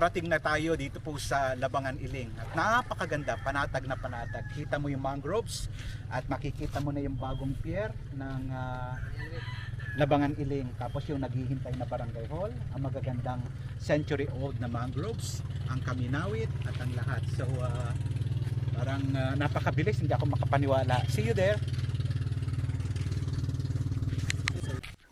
Parating na tayo dito po sa Labangan Iling. At napakaganda, panatag na panatag. Kita mo yung mangroves at makikita mo na yung bagong pier ng ah, Labangan Iling. Tapos yung naghihintay na barangay hall, ang magagandang century old na mangroves, ang kaminawit at ang lahat. So ah, parang ah, napakabilis, hindi ako makapaniwala. See you there.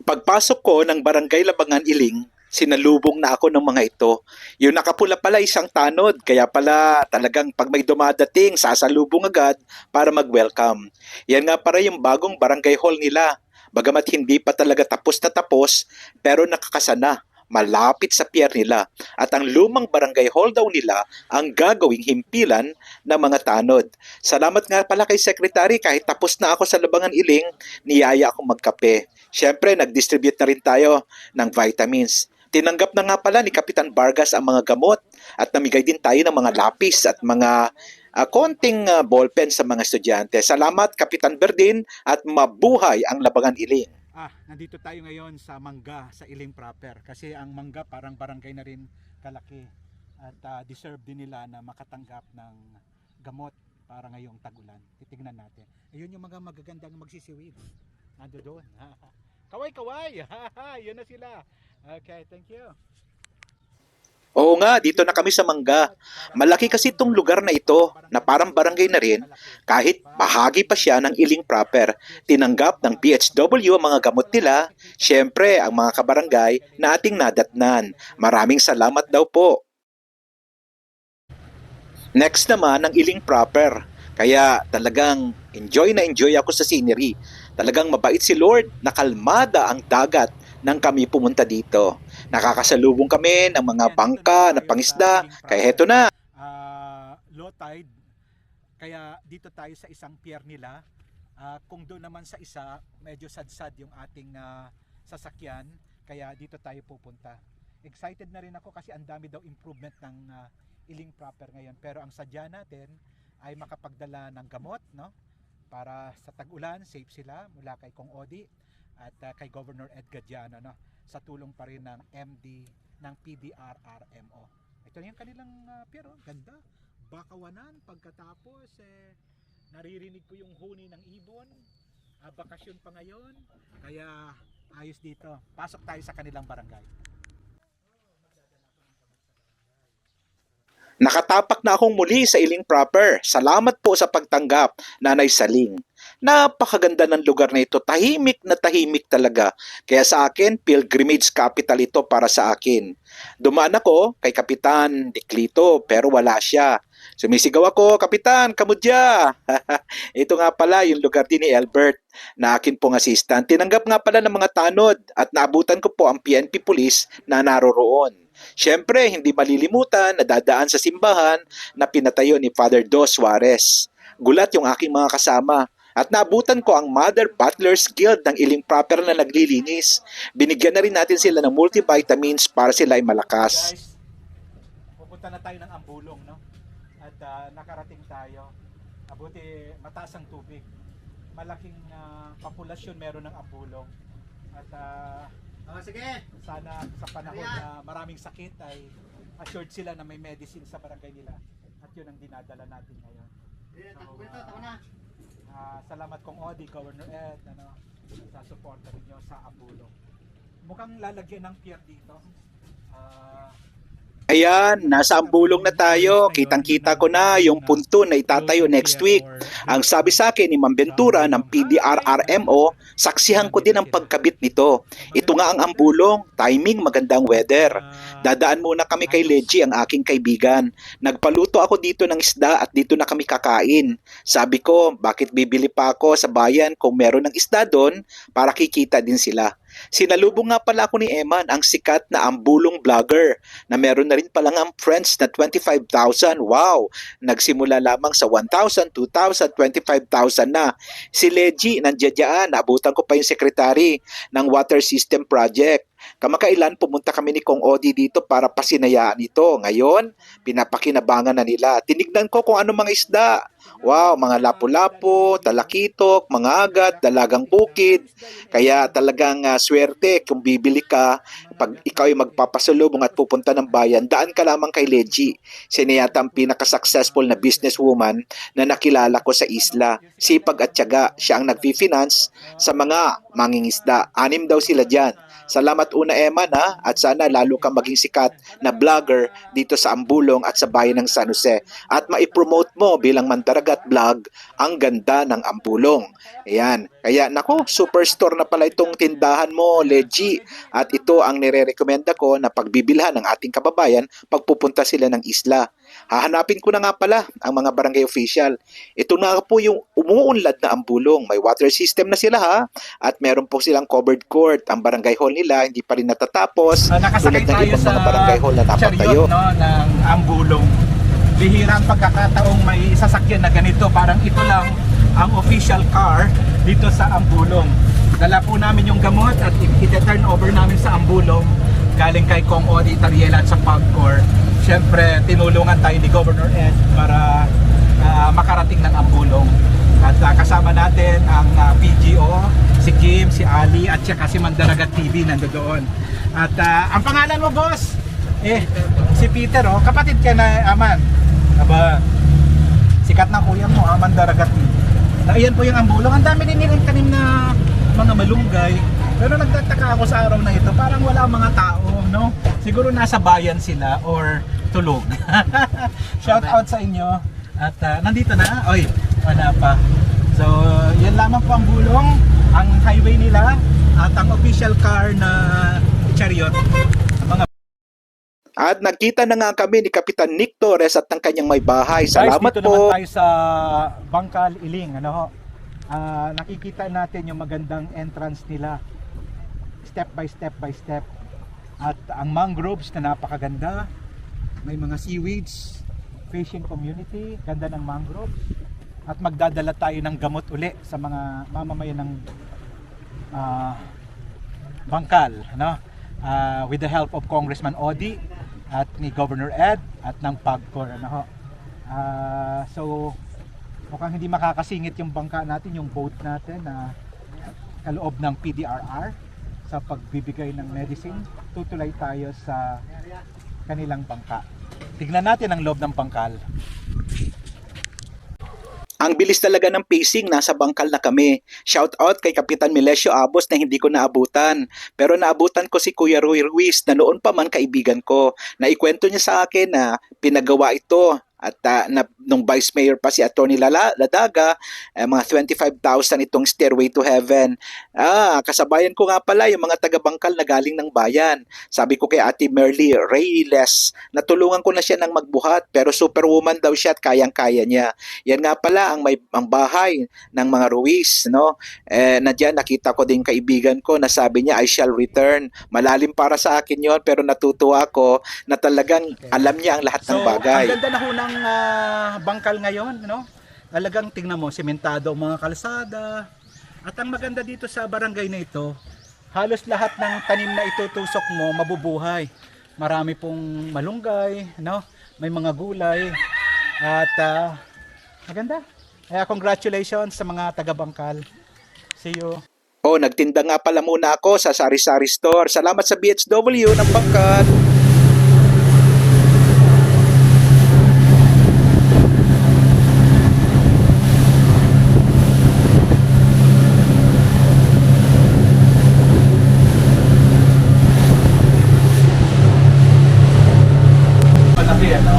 Pagpasok ko ng barangay Labangan Iling, sinalubong na ako ng mga ito. Yung nakapula pala isang tanod, kaya pala talagang pag may dumadating, sasalubong agad para mag-welcome. Yan nga para yung bagong barangay hall nila. Bagamat hindi pa talaga tapos na tapos, pero nakakasana malapit sa pier nila at ang lumang barangay hall daw nila ang gagawing himpilan ng mga tanod. Salamat nga pala kay Secretary kahit tapos na ako sa Labangan Iling, niyaya akong magkape. Siyempre, nag-distribute na rin tayo ng vitamins. Tinanggap na nga pala ni Kapitan Vargas ang mga gamot at namigay din tayo ng mga lapis at mga ah, konting ah, ballpen sa mga estudyante. Salamat Kapitan Berdin at mabuhay ang Labangan Iling. Ah, nandito tayo ngayon sa Mangga, sa Iling proper. Kasi ang Mangga parang barangay na rin kalaki. At ah, deserve din nila na makatanggap ng gamot para ngayong tagulan. Titignan natin. Ayun yung mga magagandang magsisiwid. Nando doon. Kaway, kaway! Yun na sila. Okay, thank you. Oo nga, dito na kami sa Mangga. Malaki kasi itong lugar na ito na parang barangay na rin kahit bahagi pa siya ng Iling proper. Tinanggap ng PHW ang mga gamot nila, syempre ang mga kabarangay na ating nadatnan. Maraming salamat daw po. Next naman ang Iling proper. Kaya talagang enjoy na enjoy ako sa scenery. Talagang mabait si Lord, nakalmada ang dagat nang kami pumunta dito. Nakakasalubong kami ng mga bangka na pangisda. Kaya heto na, Ah, low tide. Kaya dito tayo sa isang pier nila. Ah, kung doon naman sa isa, medyo sad-sad yung ating ah, sasakyan. Kaya dito tayo pupunta. Excited na rin ako kasi ang dami daw improvement ng ah, Iling proper ngayon. Pero ang sadya natin ay makapagdala ng gamot, no? Para sa tag-ulan, safe sila mula kay Kong Odi at ah, kay Governor Edgar Diano, no? Sa tulong pa rin ng MD ng PDRRMO. Ito yung kanilang uh, pier, oh. ganda. Bakawanan, pagkatapos, eh, naririnig ko yung huni ng ibon. Ah, bakasyon pa ngayon. Kaya ayos dito. Pasok tayo sa kanilang barangay. Nakatapak na akong muli sa Iling proper. Salamat po sa pagtanggap, Nanay Saling. Napakaganda ng lugar na ito. Tahimik na tahimik talaga. Kaya sa akin, pilgrimage capital ito para sa akin. Dumaan ako kay Kapitan Diklito pero wala siya. Sumisigaw ako, Kapitan, kamudya! ito nga pala yung lugar din ni Albert na akin pong assistant. Tinanggap nga pala ng mga tanod at naabutan ko po ang PNP police na naroroon. Siyempre, hindi malilimutan na dadaan sa simbahan na pinatayo ni Father Dos Suarez. Gulat yung aking mga kasama at naabutan ko ang Mother Butlers Guild ng Iling Proper na naglilinis. Binigyan na rin natin sila ng multivitamins para sila ay malakas. Guys, pupunta na tayo ng Ambulong, no? At ah, nakarating tayo. Mabuti mataas ang tubig. Malaking ah, populasyon meron ng Ambulong. At ah, Oh, sige. sana sa panahon na maraming sakit ay assured sila na may medicine sa barangay nila. At yun ang dinadala natin ngayon. Eh, takbo Ah, salamat kong Odi, Governor Ed, ano, sa suporta ninyo sa Ambulong. Mukhang lalagyan ng pier dito. Ah, Ayan, nasa ambulong na tayo. Kitang-kita ko na yung punto na itatayo next week. Ang sabi sa akin ni Ma'am Ventura ng PDRRMO, saksihan ko din ang pagkabit nito. Ito nga ang ambulong, timing magandang weather. Dadaan muna kami kay Leggy, ang aking kaibigan. Nagpaluto ako dito ng isda at dito na kami kakain. Sabi ko, bakit bibili pa ako sa bayan kung meron ng isda doon para kikita din sila. Sinalubong nga pala ako ni Eman, ang sikat na ambulong vlogger, na meron na rin palang ang friends na 25,000. Wow! Nagsimula lamang sa 1,000, 2,000, 25,000 na. Si Leggy, nandiyan dyan, naabutan ko pa yung sekretary ng Water System Project. Kamakailan pumunta kami ni Kong Odi dito para pasinayaan ito. Ngayon, pinapakinabangan na nila. Tinignan ko kung ano mga isda. Wow, mga lapu-lapu, talakitok, mga agat, dalagang bukid. Kaya talagang ah, swerte kung bibili ka pag ikaw ay magpapasalubong at pupunta ng bayan, daan ka lamang kay Leji. Siya ang pinaka-successful na businesswoman na nakilala ko sa isla. Sipag at tiyaga, siya ang nag-finance sa mga mangingisda. Anim daw sila dyan. Salamat una Emma na at sana lalo kang maging sikat na vlogger dito sa Ambulong at sa bayan ng San Jose at maipromote mo bilang mandaragat vlog ang ganda ng Ambulong. Ayan. Kaya nako, superstore na pala itong tindahan mo, Leji. At ito ang nire-recommenda ko na pagbibilhan ng ating kababayan pagpupunta sila ng isla. Hahanapin ko na nga pala ang mga barangay official. Ito na po yung umuunlad na ambulong. May water system na sila ha. At meron po silang covered court. Ang barangay hall nila hindi pa rin natatapos. Ah, nakasakay Tulad ng tayo ibang sa mga barangay hall na napatayo. chariot no, ng ambulong. Bihira ang pagkakataong may sasakyan na ganito. Parang ito lang ang official car dito sa ambulong. Dala po namin yung gamot at i-turn over namin sa ambulong galing kay Kong Odi Tariela at sa PAGCOR. Siyempre, tinulungan tayo ni Governor Ed para ah, makarating ng ambulong. At ah, kasama natin ang ah, PGO, si Kim, si Ali, at saka si Mandaragat TV nandoon. At ah, ang pangalan mo, boss? Eh, si Peter, oh. Kapatid ka na, Aman. Aba, sikat na kuya mo, Aman Daragat TV. Na iyan po yung ambulong. Ang dami din nilang tanim na mga malunggay. Pero nagtataka ako sa araw na ito, parang wala mga tao, no? Siguro nasa bayan sila or tulog. Shout out sa inyo. At ah, nandito na, oy, wala pa. So, yan lamang po ang bulong, ang highway nila at ang official car na chariot. Mga At nagkita na nga kami ni Kapitan Nick Torres at ng kanyang may bahay. Salamat Guys, dito naman po. tayo sa Bangkal Iling, ano ho. Ah, nakikita natin yung magandang entrance nila. Step by step by step. At ang mangroves na napakaganda. May mga seaweeds, fishing community, ganda ng mangroves. At magdadala tayo ng gamot uli sa mga mamamayan ng ah, Bangkal, no? Ah, with the help of Congressman Odi at ni Governor Ed at ng PAGCOR, ano ho. Ah, so mukhang hindi makakasingit yung bangka natin, yung boat natin na kaloob ng PDRR sa pagbibigay ng medicine. Tutulay tayo sa kanilang bangka. Tignan natin ang loob ng bangkal. Ang bilis talaga ng pacing, nasa bangkal na kami. Shout out kay Kapitan Milesio Abos na hindi ko naabutan. Pero naabutan ko si Kuya Rui Ruiz na noon pa man kaibigan ko. Naikwento niya sa akin na pinagawa ito at ah, na, nung vice mayor pa si Attorney Lala, Ladaga, eh, mga 25,000 itong Stairway to Heaven. Ah, kasabayan ko nga pala yung mga taga-bangkal na galing ng bayan. Sabi ko kay Ate Merly Reyes, natulungan ko na siya ng magbuhat pero superwoman daw siya at kayang-kaya niya. Yan nga pala ang may ang bahay ng mga Ruiz, no? Eh nandiyan nakita ko din kaibigan ko na sabi niya I shall return. Malalim para sa akin 'yon pero natutuwa ako na talagang alam niya ang lahat ng bagay. ang ganda na ng ah, bangkal ngayon, no? Talagang tingnan mo, sementado ang mga kalsada. At ang maganda dito sa barangay na ito, halos lahat ng tanim na itutusok mo mabubuhay. Marami pong malunggay, no? May mga gulay. At ah, maganda. Kaya congratulations sa mga taga-bangkal. See you. Oh, nagtinda nga pala muna ako sa Sari Sari Store. Salamat sa BHW ng Bangkat. Malaki, ano?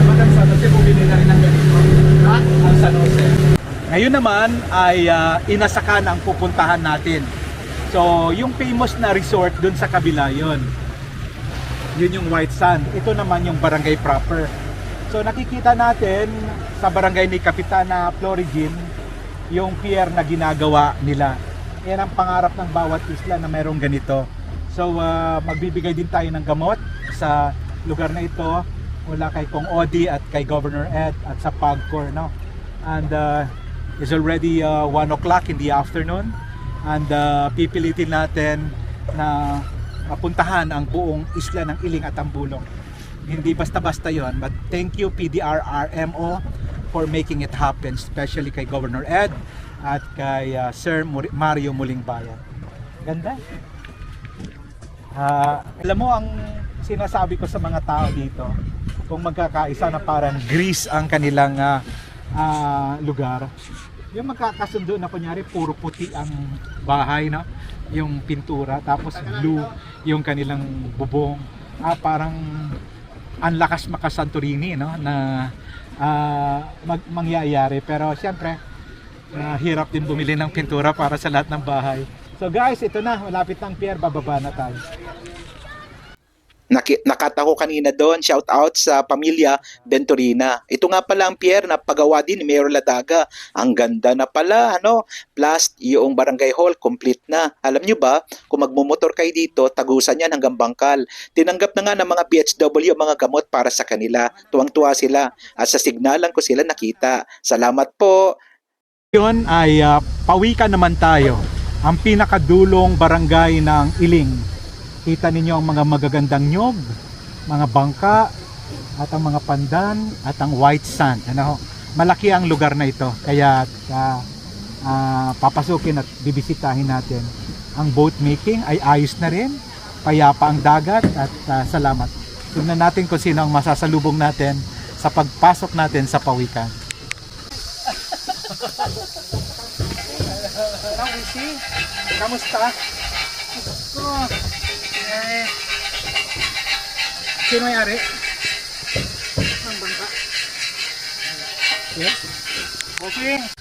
Naman ang San Jose, bumili na rin ng ganito. Ha? Ang San Jose. Ngayon naman ay ah, inasakan ang pupuntahan natin. So, yung famous na resort dun sa kabila yon. Yun yung White Sand. Ito naman yung barangay proper. So nakikita natin sa barangay ni Kapitana Florigin yung pier na ginagawa nila. Yan ang pangarap ng bawat isla na merong ganito. So ah, magbibigay din tayo ng gamot sa lugar na ito mula kay Kong Odi at kay Governor Ed at sa PAGCOR no. And uh, it's already uh, 1 o'clock in the afternoon and uh, pipilitin natin na mapuntahan ang buong isla ng Iling at Tambulong. Hindi basta-basta yon but thank you PDRRMO for making it happen especially kay Governor Ed at kay uh, Sir Mario Muling Bayan. Ganda. Ah, alam mo ang sinasabi ko sa mga tao dito, kung magkakaisa na parang Greece ang kanilang ah, ah, lugar, yung magkakasundo na kunyari puro puti ang bahay, no? yung pintura, tapos blue yung kanilang bubong. Ah, parang ang lakas makasantorini no? na ah, mag- mangyayari. Pero siyempre, ah, hirap din bumili ng pintura para sa lahat ng bahay. So guys, ito na, malapit ng pier, bababa na tayo. Naki, nakataho kanina doon, shout out sa pamilya Venturina. Ito nga pala ang pier na pagawa din ni Mayor Ladaga. Ang ganda na pala, ano? Plus, yung barangay hall, complete na. Alam nyo ba, kung magmumotor kayo dito, tagusan yan hanggang bangkal. Tinanggap na nga ng mga ang mga gamot para sa kanila. Tuwang-tuwa sila. At sa signalan ko sila nakita. Salamat po. Yun ay ah, pawikan naman tayo. Ang pinakadulong barangay ng Iling. Kita ninyo ang mga magagandang nyog, mga bangka, at ang mga pandan, at ang white sand. Ano, ho? malaki ang lugar na ito. Kaya ah, ah, papasukin at bibisitahin natin. Ang boat making ay ayos na rin. Payapa ang dagat at ah, salamat. Tignan natin kung sino ang masasalubong natin sa pagpasok natin sa pawikan. He? Kamusta? Eh, sino may-ari? Ang bangka. Yes? Okay.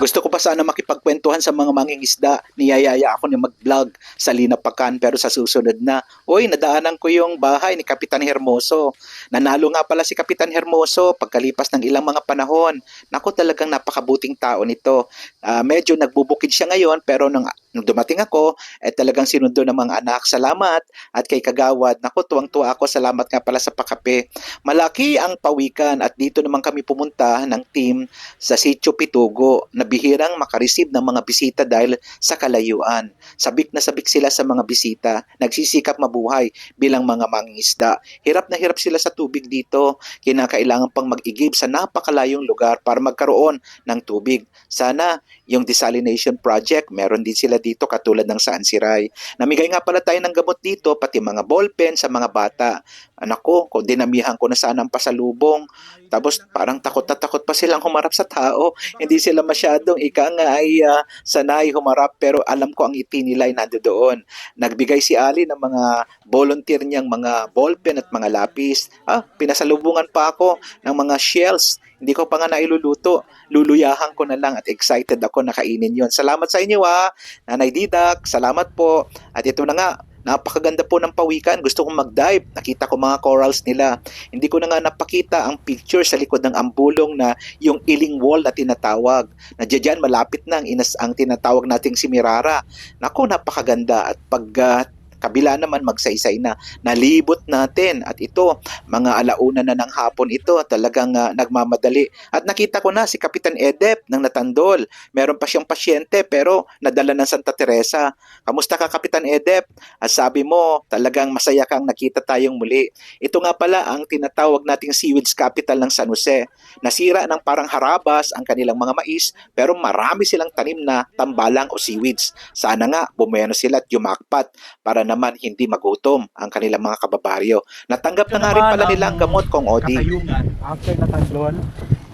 Gusto ko pa sana makipagkwentuhan sa mga mangingisda. Niyayaya ako na mag-vlog sa Linapakan pero sa susunod na. Uy, nadaanan ko yung bahay ni Kapitan Hermoso. Nanalo nga pala si Kapitan Hermoso pagkalipas ng ilang mga panahon. Nako talagang napakabuting tao nito. Ah, medyo nagbubukid siya ngayon pero nung, nung dumating ako, eh talagang sinundo ng mga anak. Salamat at kay Kagawad. Nako, tuwang-tuwa ako. Salamat nga pala sa pakape. Malaki ang pawikan at dito naman kami pumunta ng team sa Sitio Pitugo na bihirang makareceive ng mga bisita dahil sa kalayuan. Sabik na sabik sila sa mga bisita, nagsisikap mabuhay bilang mga mangingisda. Hirap na hirap sila sa tubig dito, kinakailangan pang mag-igib sa napakalayong lugar para magkaroon ng tubig. Sana yung desalination project, meron din sila dito katulad ng Saan Siray. Namigay nga pala tayo ng gamot dito, pati mga ballpen sa mga bata. Anak ko, kung dinamihan ko na sana ang pasalubong, tapos parang takot na takot pa silang humarap sa tao. Hindi sila masyadong ika nga ay ah, sanay humarap pero alam ko ang iti nila ay nandoon. Nagbigay si Ali ng mga volunteer niyang mga ballpen at mga lapis. Ah, pinasalubungan pa ako ng mga shells. Hindi ko pa nga nailuluto. Luluyahan ko na lang at excited ako na kainin yon. Salamat sa inyo ha. Nanay Didak, salamat po. At ito na nga, Napakaganda po ng pawikan. Gusto kong mag-dive. Nakita ko mga corals nila. Hindi ko na nga napakita ang picture sa likod ng ambulong na yung iling wall na tinatawag. Na dyan malapit na ang, inas, ang tinatawag nating si Mirara. Naku, napakaganda. At pag ah, kabila naman magsaysay na nalibot natin at ito mga alauna na ng hapon ito talagang ah, nagmamadali at nakita ko na si Kapitan Edep ng Natandol meron pa siyang pasyente pero nadala ng Santa Teresa kamusta ka Kapitan Edep at sabi mo, talagang masaya kang nakita tayong muli. Ito nga pala ang tinatawag nating seaweeds capital ng San Jose. Nasira ng parang harabas ang kanilang mga mais, pero marami silang tanim na tambalang o seaweeds. Sana nga bumeno sila at yumakpat para naman hindi magutom ang kanilang mga kababaryo. Natanggap na nga rin pala nila ang gamot kong Odi. Katayungan after Natanglon.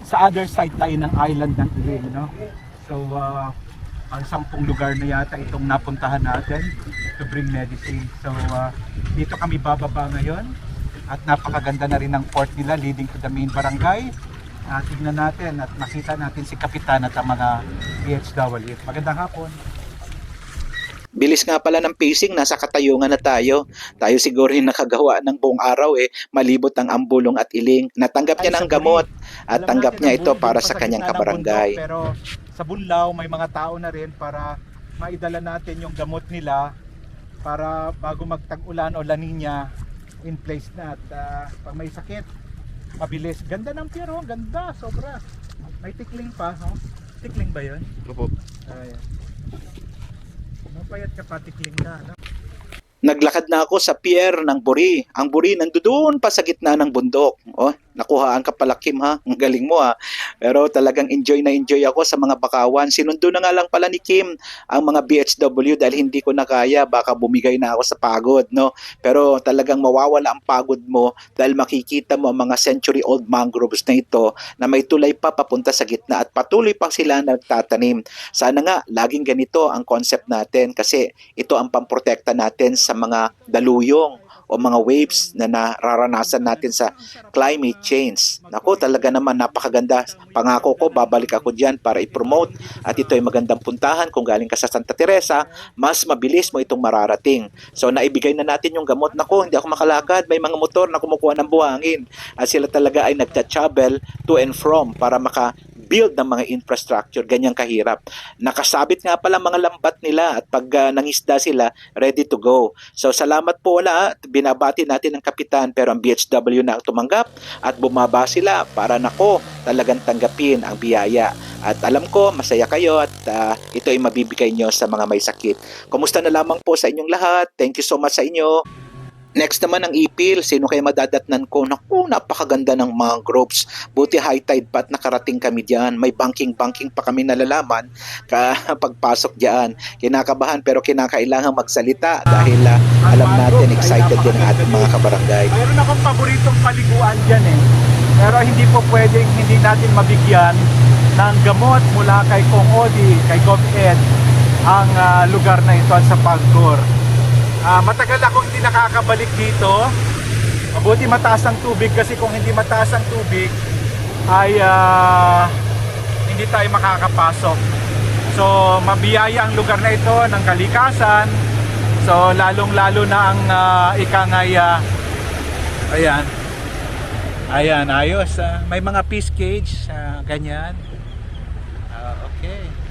Sa other side tayo ng island ng Ilim, no? So, uh, ang sampung lugar na yata itong napuntahan natin to bring medicine. So, uh, dito kami bababa ngayon at napakaganda na rin ng port nila leading to the main barangay. Uh, tignan natin at makita natin si Kapitan at ang mga PHW. Magandang hapon. Bilis nga pala ng pacing, nasa katayungan na tayo. Tayo siguro yung nakagawa ng buong araw eh. Malibot ang ambulong at iling. Natanggap niya ng gamot at tanggap niya ito para pa sa kanyang kabarangay. pero sa Bunlaw may mga tao na rin para maidala natin yung gamot nila para bago magtag-ulan o laninya in place na at ah, pag may sakit mabilis. Ganda ng pier oh, ganda, sobra. May tikling pa, oh. Tikling ba 'yun? Opo. Ayan. Mapayat ka pa tikling na, no? Naglakad na ako sa pier ng Buri. Ang Buri nandoon pa sa gitna ng bundok. Oh, nakuhaan ka pala Kim ha. Ang galing mo ha. Pero talagang enjoy na enjoy ako sa mga bakawan. Sinundo na nga lang pala ni Kim ang mga BHW dahil hindi ko na kaya. Baka bumigay na ako sa pagod, no? Pero talagang mawawala ang pagod mo dahil makikita mo ang mga century-old mangroves na ito na may tulay pa papunta sa gitna at patuloy pa sila nagtatanim. Sana nga, laging ganito ang concept natin kasi ito ang pamprotekta natin sa mga daluyong o mga waves na nararanasan natin sa climate change. Nako, talaga naman napakaganda. Pangako ko, babalik ako diyan para i-promote at ito ay magandang puntahan kung galing ka sa Santa Teresa, mas mabilis mo itong mararating. So naibigay na natin yung gamot. Nako, hindi ako makalakad. May mga motor na kumukuha ng buhangin at sila talaga ay nagta-travel to and from para maka build ng mga infrastructure, ganyang kahirap. Nakasabit nga pala mga lambat nila at pag ah, nangisda sila, ready to go. So salamat po wala, binabati natin ang kapitan pero ang BHW na ang tumanggap at bumaba sila para nako talagang tanggapin ang biyaya. At alam ko, masaya kayo at ah, ito ay mabibigay nyo sa mga may sakit. Kumusta na lamang po sa inyong lahat? Thank you so much sa inyo. Next naman ang ipil, sino kaya madadatnan ko? Naku, napakaganda ng mangroves. Buti high tide pa at nakarating kami diyan. May banking-banking pa kami nalalaman ka pagpasok diyan. Kinakabahan pero kinakailangan magsalita dahil ah, alam natin excited din ang ating mga kabarangay. Mayroon akong paboritong paliguan dyan eh. Pero hindi po pwedeng hindi natin mabigyan ng gamot mula kay Kong Odi, kay Gov Ed, ang ah, lugar na ito sa Pagcor. Ah, matagal akong hindi nakakabalik dito. Mabuti mataas ang tubig kasi kung hindi mataas ang tubig ay ah, hindi tayo makakapasok. So mabiyaya ang lugar na ito ng kalikasan. So lalong-lalo na ang uh, ikangay ah, ayan. Ayan, ayos. ah. may mga fish cage, ah, ganyan. Ah, okay.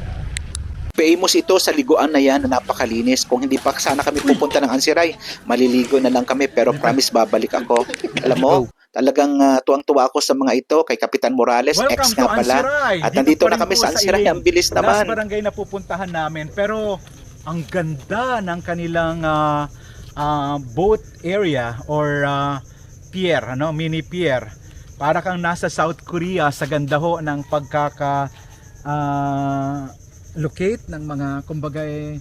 Famous ito sa liguan na yan na napakalinis. Kung hindi pa sana kami pupunta ng Ansiray, maliligo na lang kami pero promise babalik ako. Alam mo, talagang ah, tuwang-tuwa ako sa mga ito kay Kapitan Morales, ex nga pala. Ansiray. At Dito nandito na kami sa Ansiray. Ang bilis Last naman. barangay na pupuntahan namin pero ang ganda ng kanilang ah, ah, boat area or ah, pier, ano, mini pier. Para kang nasa South Korea sa ganda ho ng pagkaka ah, locate ng mga kumbaga eh,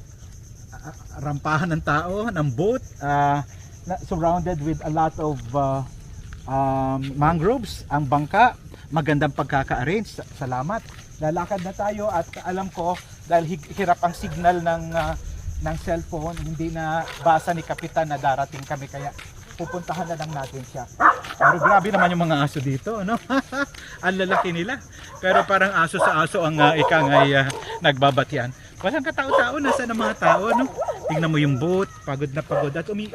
ah, rampahan ng tao, ng boat, na- surrounded with a lot of ah, um, mangroves, ang bangka, magandang pagkaka-arrange. Sa- Salamat. Lalakad na tayo at alam ko dahil hirap ang signal ng ah, ng cellphone, hindi na basa ni kapitan na darating kami kaya pupuntahan na lang natin siya. Pero grabe naman yung mga aso dito, no? ang lalaki nila. Pero parang aso sa aso ang uh, ikang ay ah, nagbabatyan. Walang katao-tao, nasa ng mga tao, no? Tingnan mo yung boat, pagod na pagod at umi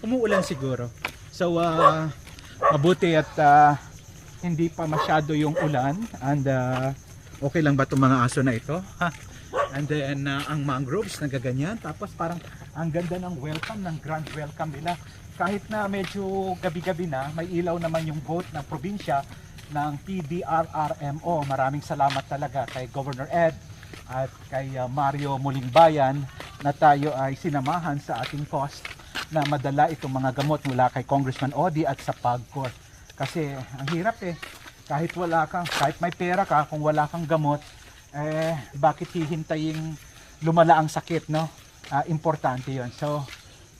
umuulan siguro. So, ah, mabuti at ah, hindi pa masyado yung ulan and ah, okay lang ba itong mga aso na ito? Ha? And then ah, ang mangroves nagaganyan tapos parang ang ganda ng welcome ng grand welcome nila kahit na medyo gabi-gabi na may ilaw naman yung boat ng probinsya ng PDRRMO maraming salamat talaga kay Governor Ed at kay ah, Mario Mulingbayan na tayo ay sinamahan sa ating cost na madala itong mga gamot mula kay Congressman Odi at sa PAGCOR kasi ang hirap eh. Kahit wala kang kahit may pera ka kung wala kang gamot eh bakit hihintayin lumala ang sakit no? Ah, importante yon so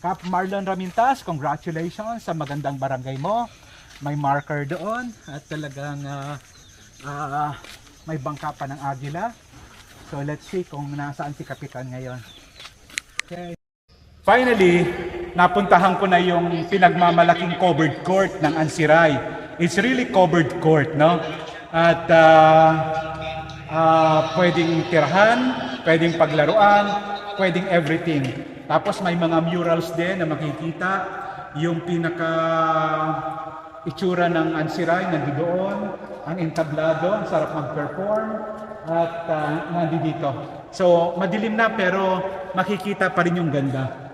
Cap Marlon Ramintas congratulations sa magandang barangay mo may marker doon at talagang ah, ah, may bangka pa ng agila so let's see kung nasaan si Kapitan ngayon okay. Finally, napuntahan ko na yung pinagmamalaking covered court ng Ansiray. It's really covered court, no? At ah, ah, pwedeng tirahan, pwedeng paglaruan, pwedeng everything. Tapos may mga murals din na makikita. Yung pinaka itsura ng Ansiray nandidoon. Ang entablado, ang sarap mag-perform. At uh, nandito. So, madilim na pero makikita pa rin yung ganda.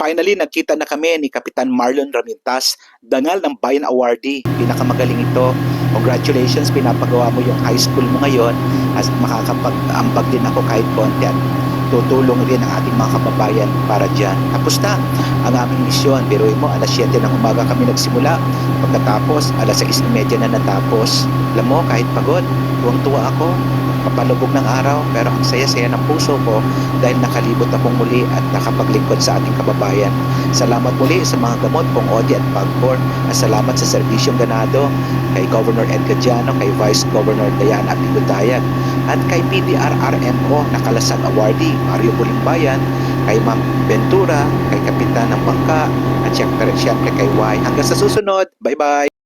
Finally, nagkita na kami ni Kapitan Marlon Ramintas, dangal ng Bayan Awardee. Pinakamagaling ito. Congratulations, pinapagawa mo yung high school mo ngayon at makakapag-ambag din ako kahit konti at tutulong rin ang ating mga kababayan para dyan. Tapos na ang aming misyon. Biruin mo, alas 7 ng umaga kami nagsimula. Pagkatapos, alas 6.30 na natapos. Alam mo, kahit pagod, tuwang-tuwa ako. Kapalubog ng araw, pero ang saya-saya ng puso ko dahil nakalibot akong muli at nakapaglingkod sa ating kababayan. Salamat muli sa mga gamot pong Odi at Pagcor at salamat sa serbisyong ganado kay Governor Edgar Diano, kay Vice Governor Diana Apigutayag at kay PDRRMO na Kalasag Awardee Mario Bulimbayan, kay Ma'am Ventura, kay Kapitan ng Bangka at syempre, syempre kay Y. Hanggang sa susunod, bye-bye!